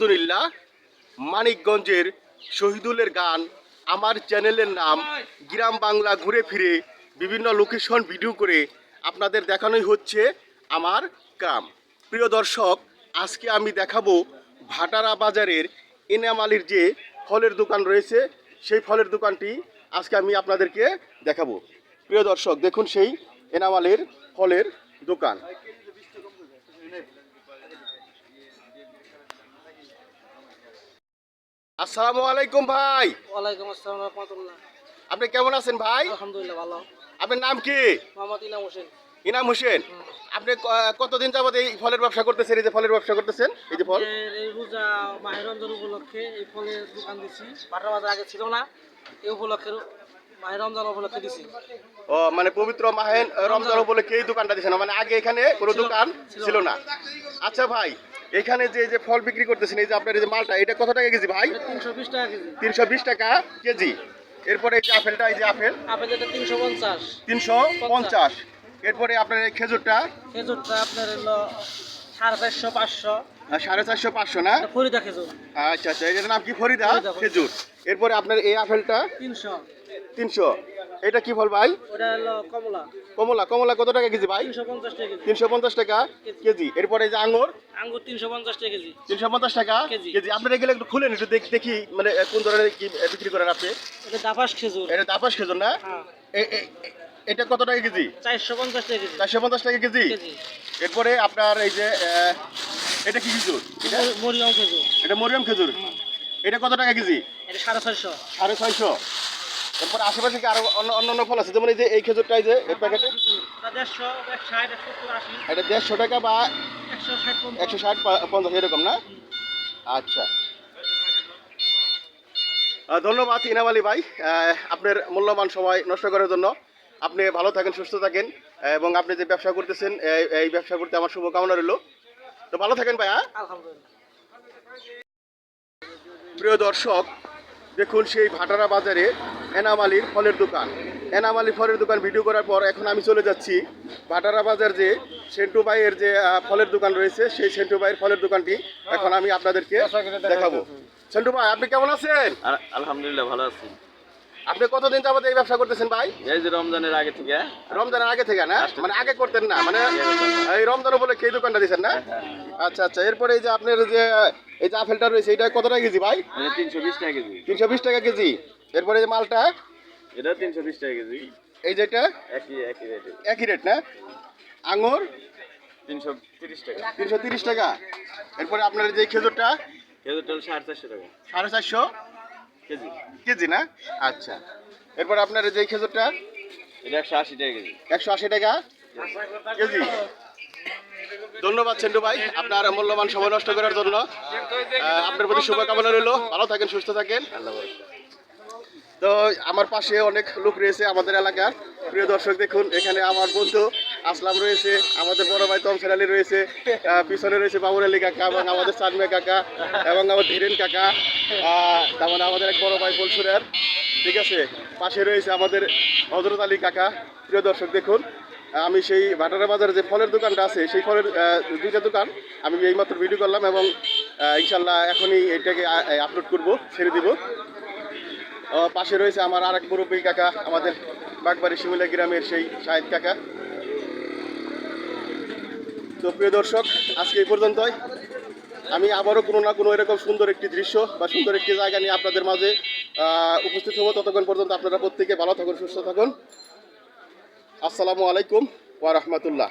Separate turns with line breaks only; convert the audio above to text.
আলহামদুলিল্লাহ, মানিকগঞ্জের শহীদুলের গান আমার চ্যানেলের নাম গ্রাম বাংলা ঘুরে ফিরে বিভিন্ন লোকেশন ভিডিও করে আপনাদের দেখানোই হচ্ছে আমার গ্রাম। প্রিয় দর্শক, আজকে আমি দেখাবো ভাটারা বাজারের এনামালির যে ফলের দোকান রয়েছে, সেই ফলের দোকানটি আজকে আমি আপনাদেরকে দেখাবো। প্রিয় দর্শক, দেখুন সেই এনামালের ফলের দোকান। আসসালামু আলাইকুম ভাই।
ওয়ালাইকুম আসসালাম রহমতুল্লাহ।
আপনি কেমন আছেন ভাই?
আলহামদুলিল্লাহ ভালো।
আপনার নাম কি?
মোহাম্মদ ইনাম হোসেন।
ইনাম হোসেন। আপনি কতদিন যাবত এই ফলের ব্যবসা করতেছেন এই যে ফলের ব্যবসা করতেছেন এই যে ফল?
এই রোজা মাহের রমজান উপলক্ষে এই ফলের দোকান দিছি। বাটা বাজার আগে ছিল না এই উপলক্ষে মাহের রমজান উপলক্ষে দিছি।
ও মানে পবিত্র মাহেন রমজান উপলক্ষে এই দোকানটা দিয়েছেন মানে আগে এখানে কোনো দোকান
ছিল
না। আচ্ছা ভাই এখানে যে যে ফল বিক্রি করতেছেন এই যে আপনার এই যে মালটা এটা কত টাকা কেজি ভাই?
তিনশো বিশ টাকা কেজি।
তিনশো বিশ টাকা কেজি। এরপরে এই যে আপেলটা এই যে আপেল?
আপেল এটা তিনশো পঞ্চাশ।
তিনশো পঞ্চাশ। এরপরে আপনার এই খেজুরটা?
খেজুরটা আপনার হলো সাড়ে চারশো পাঁচশো।
সাড়ে চারশো পাঁচশো না?
ফরিদা খেজুর।
আচ্ছা আচ্ছা এটার নাম কি? ফরিদা। খেজুর। এরপরে আপনার এই আপেলটা?
তিনশো।
তিনশো। এটা কি ফল ভাই?
ওটা হলো কমলা।
কমলা কমলা কত টাকা কেজি ভাই?
তিনশো পঞ্চাশ টাকা কেজি।
এরপরে যে আঙুর
আঙ্গুর তিনশো পঞ্চাশ টাকা কেজি।
তিনশো পঞ্চাশ টাকা
কেজি।
আপনারা এগুলো একটু খুলেন একটু দেখি মানে কোন ধরনের কি বিক্রি করেন আপনি?
এটা দাফাস খেজুর।
এটা দাপাস খেজুর না?
হ্যাঁ।
এটা কত টাকা কেজি?
চারশো পঞ্চাশ টাকা কেজি।
চারশো পঞ্চাশ টাকা কেজি? এরপরে আপনার এই যে এটা কি খেজুর? এটা?
মরিয়ম খেজুর।
এটা মরিয়াম খেজুর। এটা কত টাকা কেজি?
এটা সাড়ে ছয়শো।
সাড়ে ছয়শো। এরপর আশেপাশে কি আরও অন্য অন্য ফল আছে? যেমন এই যে এই খেজুরটা এই যে এই প্যাকেটে এটা দেড়শো টাকা বা
একশো ষাট পঞ্চাশ।
এরকম না? আচ্ছা। ধন্যবাদ ইনাম আলী ভাই। আপনার মূল্যবান সময় নষ্ট করার জন্য। আপনি ভালো থাকেন সুস্থ থাকেন। এবং আপনি যে ব্যবসা করতেছেন এই- ব্যবসা করতে আমার শুভকামনা রইল। তো ভালো থাকেন ভাইয়া।
আলহামদুলিল্লাহ।
প্রিয় দর্শক দেখুন সেই ভাটারা বাজারে এনামালির ফলের দোকান। এনামালি ফলের দোকান ভিডিও করার পর এখন আমি চলে যাচ্ছি ভাটারা বাজার যে সেন্টু ভাইয়ের যে আহ, ফলের দোকান রয়েছে সেই সেন্টু ভাইয়ের ফলের দোকানটি এখন আমি আপনাদেরকে দেখাবো। সেন্টু ভাই আপনি কেমন আছেন?
আলহামদুলিল্লাহ ভালো আছি।
আপনি কতদিন যাবত এই ব্যবসা করতেছেন ভাই?
এই যে রমজানের আগে থেকে।
রমজানের আগে থেকে না? মানে আগে করতেন না মানে এই রমজান বলে এই দোকানটা দিয়েছেন না? আচ্ছা আচ্ছা এরপরে এই যে আপনার যে এই যে আপেলটা রয়েছে এটা কত টাকা কেজি ভাই?
তিনশো বিশ টাকা কেজি।
তিনশো বিশ টাকা কেজি। এরপরে এই যে মালটা?
এটা তিনশো বিশ টাকা কেজি।
এই যে এটা?
একই একই রেট
একই রেট না? আঙুর?
তিনশো তিরিশ টাকা।
তিনশো তিরিশ টাকা। এরপরে আপনার যে খেজুরটা?
খেজুরটা সাড়ে চারশো টাকা।
সাড়ে চারশো।
কেজি।
কেজি না? আচ্ছা। এরপর আপনার যে খেজুরটা?
এটা একশো আশি টাকা কেজি।
একশো আশি টাকা কেজি। ধন্যবাদ সেন্টু ভাই। আপনার মূল্যবান সময় নষ্ট করার জন্য। আপনার প্রতি শুভকামনা রইল। ভালো থাকেন সুস্থ থাকেন।
আল্লাহ।
তো আমার পাশে অনেক লোক রয়েছে আমাদের এলাকার। প্রিয় দর্শক দেখুন এখানে আমার বন্ধু আসলাম রয়েছে আমাদের বড় ভাই তমসের আলী রয়েছে পিছনে রয়েছে বাবুর আলী কাকা এবং আমাদের চানমিয়া কাকা এবং আমার ধীরেন কাকা আহ, তার মানে আমাদের এক বড় ভাই পলসুরের ঠিক আছে পাশে রয়েছে আমাদের হজরত আলী কাকা। প্রিয় দর্শক দেখুন আমি সেই ভাটারা বাজারে যে ফলের দোকানটা আছে সেই ফলের দুইটা দোকান আমি এইমাত্র ভিডিও করলাম এবং ইনশাল্লাহ এখনই এটাকে আপলোড করব ছেড়ে দিব। পাশে রয়েছে আমার আরেক মুরব্বী কাকা, আমাদের বাগবাড়ি শিমুলা গ্রামের সেই শাহেদ কাকা। তো প্রিয় দর্শক, আজকে এই পর্যন্তই। আমি আবারও কোনো না কোনো এরকম সুন্দর একটি দৃশ্য বা সুন্দর একটি জায়গা নিয়ে আপনাদের মাঝে উপস্থিত হব। ততক্ষণ পর্যন্ত আপনারা প্রত্যেকে ভালো থাকুন, সুস্থ থাকুন। আসসালামু আলাইকুম ওয়া রাহমাতুল্লাহ।